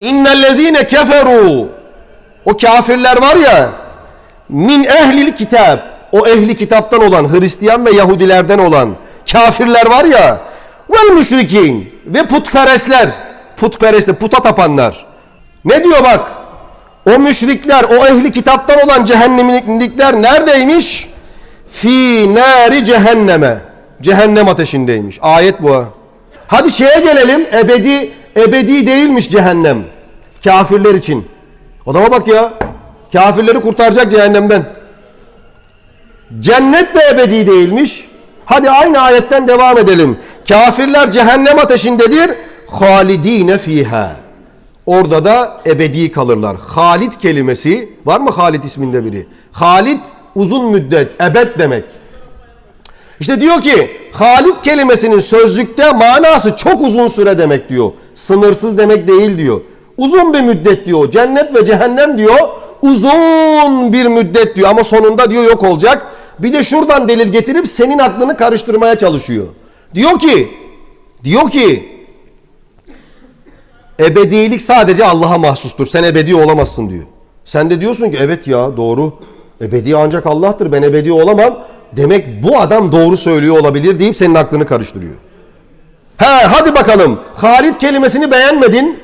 İnnellezîne keferu o kafirler var ya min ehlil kitap o ehli kitaptan olan Hristiyan ve Yahudilerden olan kafirler var ya vel müşrikin ve putperestler. Putperestler puta tapanlar. Ne diyor bak? O müşrikler o ehli kitaptan olan cehennemlikler neredeymiş? Fi nari cehenneme. Cehennem ateşindeymiş. Ayet bu ha. hadi şeye gelelim ebedi ebedi değilmiş cehennem kafirler için adama bak ya kafirleri kurtaracak cehennemden Cennet de ebedi değilmiş. Hadi aynı ayetten devam edelim. Kafirler cehennem ateşindedir. Halidine fiha. Orada da ebedi kalırlar. Halid kelimesi var mı Halid isminde biri? Halid uzun müddet, ebed demek. İşte diyor ki Halid kelimesinin sözlükte manası çok uzun süre demek diyor. Sınırsız demek değil diyor. Uzun bir müddet diyor. Cennet ve cehennem diyor. Uzun bir müddet diyor ama sonunda diyor yok olacak. Bir de şuradan delil getirip senin aklını karıştırmaya çalışıyor. Diyor ki diyor ki ebedilik sadece Allah'a mahsustur. Sen ebedi olamazsın diyor. Sen de diyorsun ki evet ya doğru. Ebedi ancak Allah'tır. Ben ebedi olamam. Demek bu adam doğru söylüyor olabilir deyip senin aklını karıştırıyor. He hadi bakalım. Halid kelimesini beğenmedin.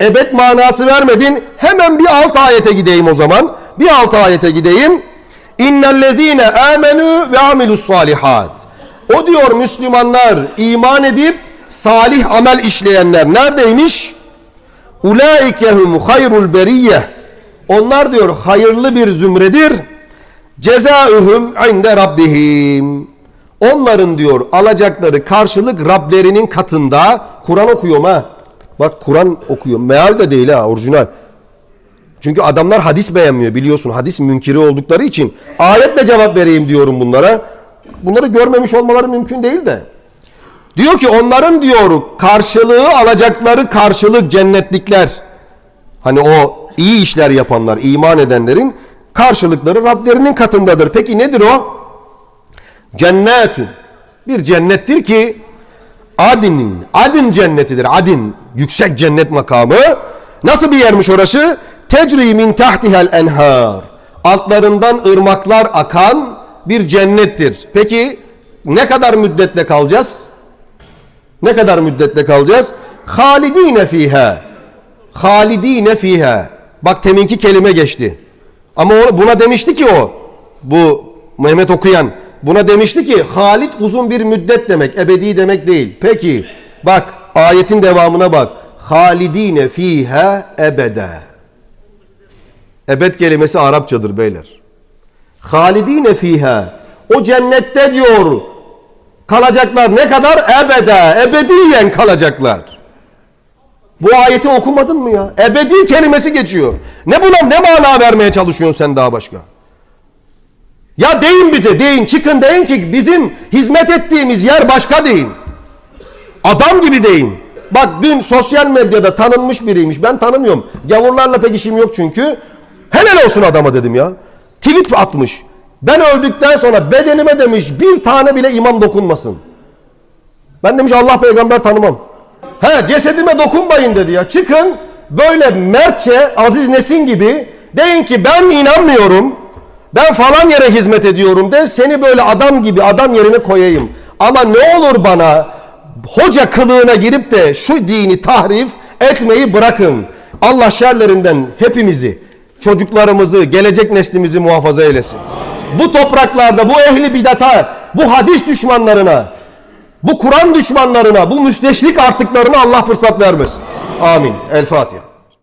Ebed manası vermedin. Hemen bir alt ayete gideyim o zaman. Bir alt ayete gideyim. İnnellezîne âmenû ve amilus salihat. O diyor Müslümanlar iman edip salih amel işleyenler neredeymiş? Ulaikehum hayrul beriyye. Onlar diyor hayırlı bir zümredir. Cezaühüm inde rabbihim. Onların diyor alacakları karşılık Rablerinin katında. Kur'an okuyorum ha. Bak Kur'an okuyorum. Meal de değil ha orijinal. Çünkü adamlar hadis beğenmiyor biliyorsun. Hadis münkiri oldukları için ayetle cevap vereyim diyorum bunlara. Bunları görmemiş olmaları mümkün değil de. Diyor ki onların diyor karşılığı alacakları karşılık cennetlikler. Hani o iyi işler yapanlar, iman edenlerin karşılıkları Rablerinin katındadır. Peki nedir o? Cennetün. Bir cennettir ki Adin'in, Adin cennetidir. Adin, yüksek cennet makamı. Nasıl bir yermiş orası? Tecri min tahtihel enhar. Altlarından ırmaklar akan bir cennettir. Peki ne kadar müddetle kalacağız? Ne kadar müddetle kalacağız? Halidine fiha. Halidine fiha. Bak teminki kelime geçti. Ama o, buna demişti ki o. Bu Mehmet okuyan. Buna demişti ki Halid uzun bir müddet demek. Ebedi demek değil. Peki bak ayetin devamına bak. Halidine fiha ebede. Ebed kelimesi Arapçadır beyler. Halidine fiha. O cennette diyor kalacaklar ne kadar? Ebede. Ebediyen kalacaklar. Bu ayeti okumadın mı ya? Ebedi kelimesi geçiyor. Ne buna ne mana vermeye çalışıyorsun sen daha başka? Ya deyin bize deyin çıkın deyin ki bizim hizmet ettiğimiz yer başka deyin. Adam gibi deyin. Bak dün sosyal medyada tanınmış biriymiş. Ben tanımıyorum. Gavurlarla pek işim yok çünkü. Helal olsun adama dedim ya. Tweet atmış. Ben öldükten sonra bedenime demiş bir tane bile imam dokunmasın. Ben demiş Allah peygamber tanımam. He cesedime dokunmayın dedi ya. Çıkın böyle mertçe Aziz Nesin gibi deyin ki ben inanmıyorum. Ben falan yere hizmet ediyorum de seni böyle adam gibi adam yerine koyayım. Ama ne olur bana hoca kılığına girip de şu dini tahrif etmeyi bırakın. Allah şerlerinden hepimizi, çocuklarımızı, gelecek neslimizi muhafaza eylesin. Bu topraklarda bu ehli bidata, bu hadis düşmanlarına, bu Kur'an düşmanlarına, bu müsteşrik artıklarına Allah fırsat vermesin. Amin. El Fatiha.